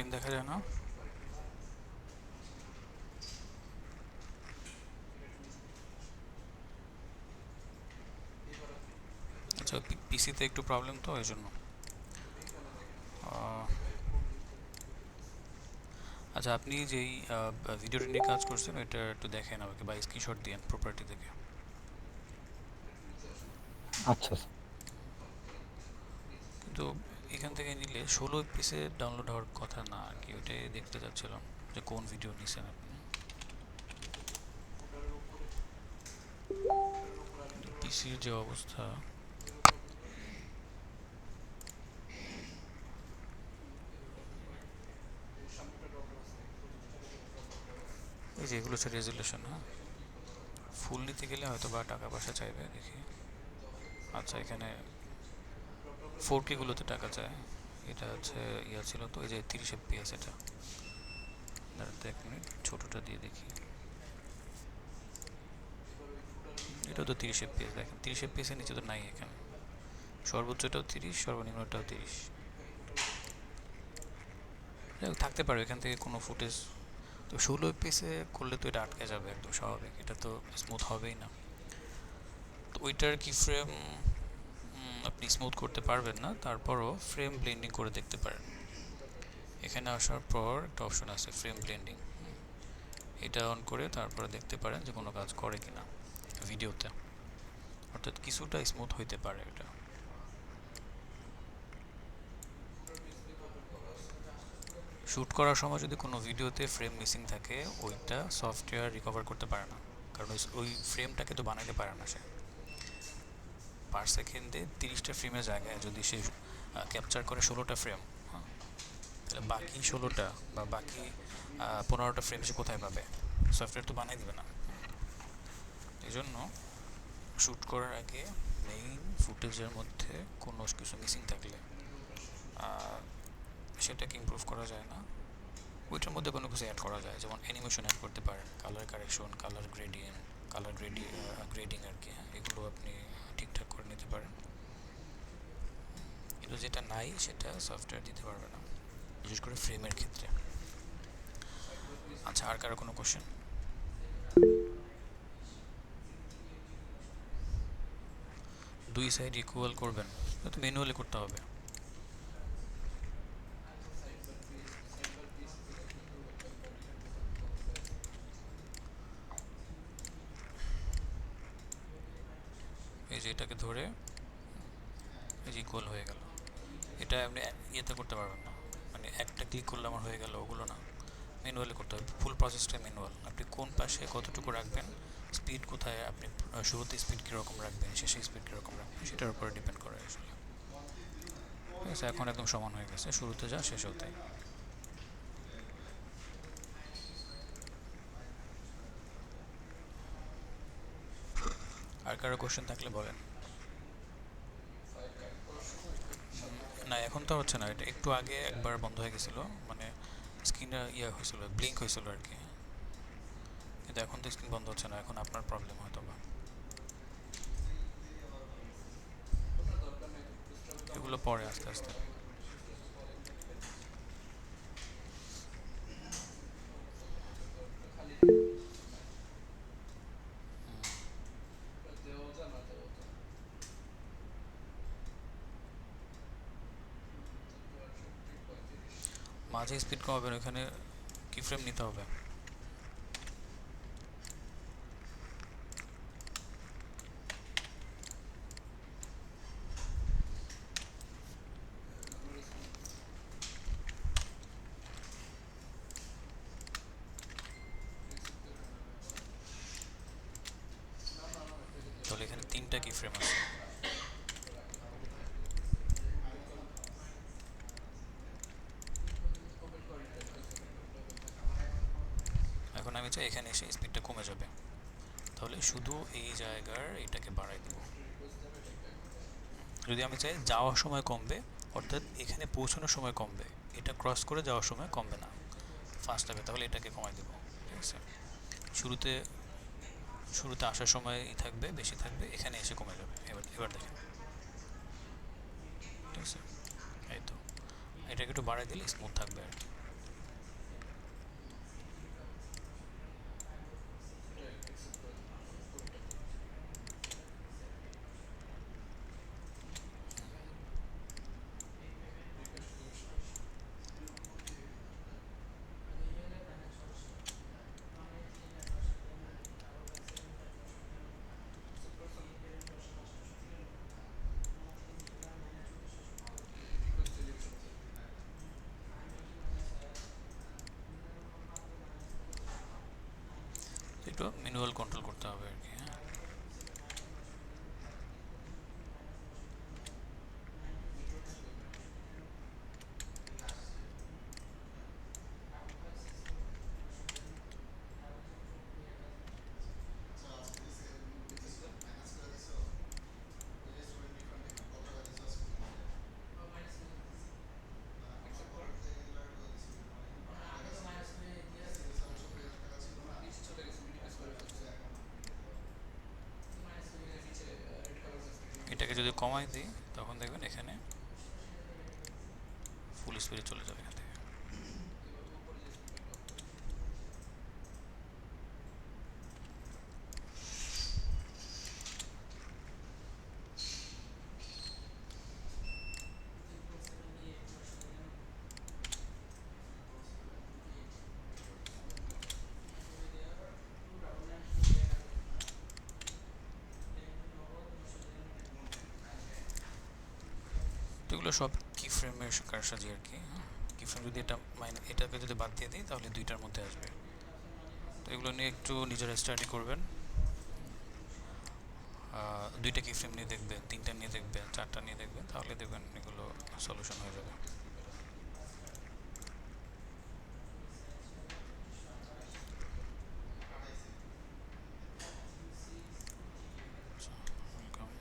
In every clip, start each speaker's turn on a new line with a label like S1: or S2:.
S1: Screen দেখা যায় না। আচ্ছা পিসিতে একটু প্রবলেম তো এই জন্য। আচ্ছা আপনি যেই ভিডিওটা নিয়ে কাজ করছেন এটা একটু দেখেন আমাকে বা স্ক্রিনশট দিয়েন প্রপার্টি থেকে।
S2: আচ্ছা
S1: কিন্তু এখান থেকে নিলে ষোলো পিসে ডাউনলোড হওয়ার কথা না আর কি, ওইটাই দেখতে চাচ্ছিলাম যে কোন ভিডিও নিছেন আপনি। পিসির যে অবস্থা। এই যে এগুলো হচ্ছে রেজুলেশন হ্যাঁ? ফুল নিতে গেলে হয়তো বা টাকা পয়সা চাইবে দেখি। আচ্ছা এখানে ফোর কেগুলোতে টাকা চায়। এটা হচ্ছে ইয়া ছিল তো, এই যে তিরিশ এফপিএস এটা। দাঁড়াতে এক মিনিট, ছোটোটা দিয়ে দেখি। এটা তো তিরিশ এফপিএস দেখেন। তিরিশ এফপিএস এর নিচে তো নাই এখানে। সর্বোচ্চটাও তিরিশ, সর্বনিম্নটাও তিরিশ। থাকতে পারে, এখান থেকে কোনো ফুটেজ। তো ষোলো এফপিএসে করলে তো এটা আটকে যাবে একদম স্বাভাবিক। এটা তো স্মুথ হবেই না। তো ওইটার কি ফ্রেম আপনি স্মুথ করতে পারবেন না, তারপরও ফ্রেম ব্লেন্ডিং করে দেখতে পারেন। এখানে আসার পর একটা অপশন আছে ফ্রেম ব্লেন্ডিং এটা অন করে তারপরে দেখতে পারেন যে কোনো কাজ করে কিনা ভিডিওতে অর্থাৎ কিছুটা স্মুথ হইতে পারে এটা। শ্যুট করার সময় যদি কোনো ভিডিওতে ফ্রেম মিসিং থাকে, ওইটা সফটওয়্যার রিকভার করতে পারে না। কারণ ওই- ফ্রেমটাকে তো বানাইতে পারে না সে। পার সেকেন্ডে তিরিশটা ফ্রেমের জায়গায় যদি সে ক্যাপচার করে ষোলোটা ফ্রেম হ্যাঁ? তাহলে বাকি ষোলোটা বা বাকি পনেরোটা ফ্রেম সে কোথায় পাবে? সফটওয়্যার তো বানাই দিবে না। এই জন্য শ্যুট করার আগে মেইন ফুটেজের মধ্যে কোনো কিছু মিসিং থাকলে সেটাকে ইমপ্রুভ করা যায় না। ওইটার মধ্যে কোনো কিছু অ্যাড করা যায় যেমন অ্যানিমেশন অ্যাড করতে পারেন colour correction colour gradient colour greedy grading আর কি হ্যাঁ, এগুলো আপনি ঠিকঠাক নিতে পারেন কিন্তু যেটা নাই, সেটা সফটওয়্যার দিতে পারবে না, বিশেষ করে ফ্রেমের ক্ষেত্রে। আচ্ছা আর কারও কোনো কোশ্চেন দুই সাইড ইকুয়াল করবেন তো ম্যানুয়ালি করতে হবে এই যে এটাকে ধরে এই যে ইকুয়াল হয়ে গেল এটা আপনি ইয়েতে করতে পারবেন না ক্লিক করলে আমার হয়ে গেল ওগুলো না। ম্যানুয়ালি করতে হবে। ফুল প্রসেসটা ম্যানুয়াল আপনি কোন পাশে কতটুকু রাখবেন? স্পিড কোথায়? আপনি শুরুতে স্পিড কীরকম রাখবেন? শেষে স্পিড কীরকম রাখবেন? সেটার উপরে ডিপেন্ড করে আসলে। ঠিক আছে, এখন একদম সমান হয়ে গেছে। শুরুতে যা শেষেও তাই আর কারও কোশ্চেন থাকলে বলেন। না, এখন তো হচ্ছে না, এটা একটু আগে একবার বন্ধ হয়ে গেছিল মানে স্ক্রিনটা ইয়ে হয়েছিল ব্লিঙ্ক হয়েছিল আর কি কিন্তু এখন তো স্ক্রিন বন্ধ হচ্ছে না, এখন আপনার প্রবলেম হয়তো বা এগুলো পরে আস্তে আস্তে। মাঝে স্পিড কমাবেন ওখানে কি ফ্রেম নিতে হবে। তাহলে এখানে তিনটা কি ফ্রেম আছে। আমি চাই এখানে এসে স্পিডটা কমে যাবে। তাহলে শুধু এই জায়গার এটাকে বাড়াই দেব। যদি আমি চাই যাওয়ার সময় কমবে, অর্থাৎ এখানে পৌঁছানোর সময় কমবে, এটা ক্রস করে যাওয়ার সময় কমবে না। ফার্স্ট হবে, তাহলে এটাকে কমাই দেবো, ঠিক আছে? শুরুতে শুরুতে আসার সময় থাকবে, বেশি থাকবে, এখানে এসে কমে যাবে। এবার এবার দেখেন। ঠিক আছে? এই তো। এটাকে একটু বাড়াই দিলে স্মুথ থাকবে আর কি। একটু ম্যানুয়াল কন্ট্রোল করতে হবে আর কি। কমাই দিই তখন দেখবেন এখানে ফুল স্পিডে চলে যাবে এগুলো সব কি ফ্রেমের কারসাজি আর কি কি ফ্রেম যদি এটা মাইনে এটাকে যদি বাদ দিয়ে দিই, তাহলে দুইটার মধ্যে আসবে। তো এগুলো নিয়ে একটু নিজেরা স্টাডি করবেন। দুইটা কি ফ্রেম নিয়ে দেখবেন, তিনটা নিয়ে দেখবেন, চারটা নিয়ে দেখবেন, তাহলে দেখবেন এগুলো সলিউশন হয়ে যাবে আচ্ছা, welcome.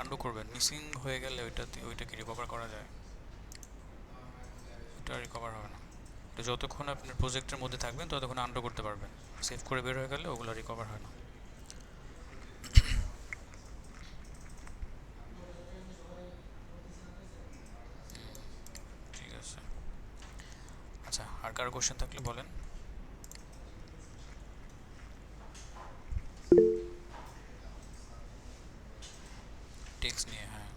S1: আন্ডু করবেন, মিসিং হয়ে গেলে ওইটা ওইটা কি রিকভার করা যায়। ওটা রিকভার হবে না। তো যতক্ষণ আপনার প্রজেক্টের মধ্যে থাকবেন, ততক্ষণ আন্ডু করতে পারবেন। সেভ করে বের হয়ে গেলে ওগুলো রিকভার হয় না। ঠিক আছে। আচ্ছা আর কারও কোশ্চেন থাকলে বলেন। টেক্সট নিয়ে হ্যাঁ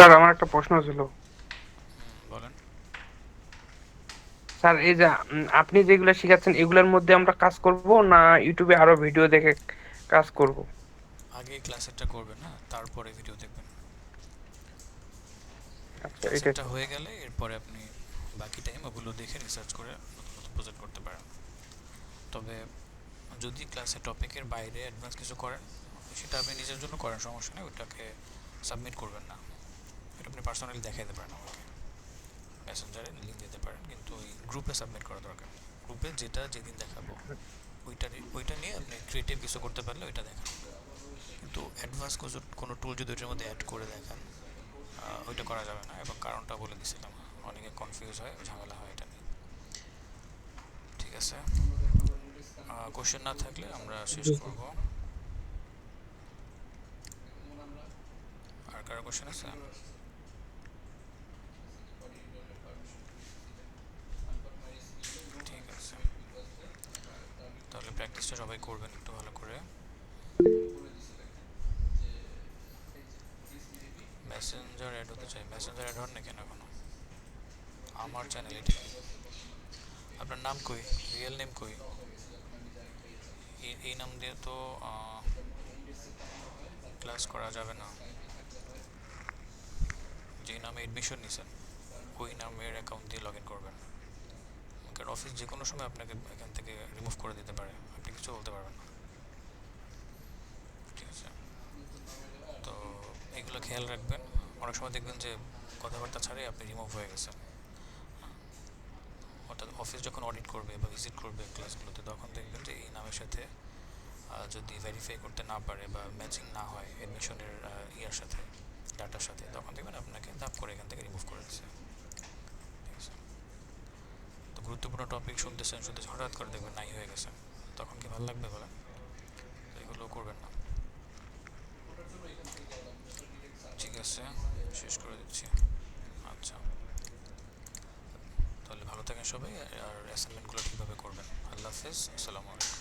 S2: স্যার আমার একটা প্রশ্ন ছিল।
S1: বলেন।
S2: স্যার এই যে আপনি যেগুলো শিখাচ্ছেন এগুলোর মধ্যে আমরা কাজ করব না ইউটিউবে আরও ভিডিও দেখে কাজ করব?
S1: আগে ক্লাসেরটা করবেন না তারপরে ভিডিও দেখবেন।
S2: আচ্ছা এটা
S1: হয়ে গেলে এরপরে আপনি বাকি টাইম ওগুলো দেখে রিসার্চ করে নতুন নতুন প্রজেক্ট করতে পারেন। তবে যদি ক্লাসে টপিকের বাইরে অ্যাডভান্স কিছু করেন সেটা আপনি নিজের জন্য করেন সমস্যা নেই ওটাকে সাবমিট করবেন না। এটা আপনি পার্সোনালি দেখাইতে পারেন আমাকে। মেসেঞ্জারে লিঙ্ক দিতে পারেন, কিন্তু ওই গ্রুপে সাবমিট করা দরকার। গ্রুপে যেটা যেদিন দেখাবো, ওইটা ওইটা নিয়ে আপনি ক্রিয়েটিভ কিছু করতে পারলে ওইটা দেখান। কিন্তু অ্যাডভান্স কোনো টুল যদি ওইটার মধ্যে অ্যাড করে দেখান ওইটা করা যাবে না। এবং কারণটা বলে দিছিলাম, অনেকে কনফিউজ হয়, ঝামেলা হয় এটা নিয়ে। ঠিক আছে? কোশ্চেন না থাকলে আমরা শেষ। করব। আর কারও কোশ্চেন আছে ঠিক আছে তাহলে প্র্যাকটিসটা সবাই করবেন একটু ভালো করে মেসেঞ্জার হতে অ্যাড হন না কেন এখনও? আমার চ্যানেল এটা আপনার নাম কই? রিয়েল নেম কই? এই নাম দিয়ে তো ক্লাস করা যাবে না। যে নামে এডমিশন নিছেন, ওই নামের অ্যাকাউন্ট দিয়ে লগ ইন করবেন। কারণ অফিস যে কোনো সময় আপনাকে এখান থেকে রিমুভ করে দিতে পারে। আপনি কিছু বলতে পারবেন না। ঠিক আছে? তো এগুলো খেয়াল রাখবেন। অনেক সময় দেখবেন যে কথাবার্তা ছাড়ে আপনি রিমুভ হয়ে গেছেন। অর্থাৎ অফিস যখন অডিট করবে বা ভিজিট করবে ক্লাসগুলোতে তখন দেখবেন যে এই নামের সাথে যদি ভেরিফাই করতে না পারে বা ম্যাচিং না হয় অ্যাডমিশনের ইয়ার সাথে ডাটার সাথে, তখন দেখবেন আপনাকে দাপ করে এখান থেকে রিমুভ করে দিচ্ছে ঠিক আছে? তো গুরুত্বপূর্ণ টপিক শুনতেছেন শুনতেছেন, হঠাৎ করে দেখবেন নাই হয়ে গেছে। তখন কি ভালো লাগবে বলেন? এগুলো করবেন না। আছে শেষ করে দিচ্ছি। আচ্ছা। তাহলে ভালো থাকেন সবাই, আর অ্যাসাইনমেন্টগুলো ঠিকভাবে করবেন। আল্লাহ হাফেজ, আসসালামু আলাইকুম।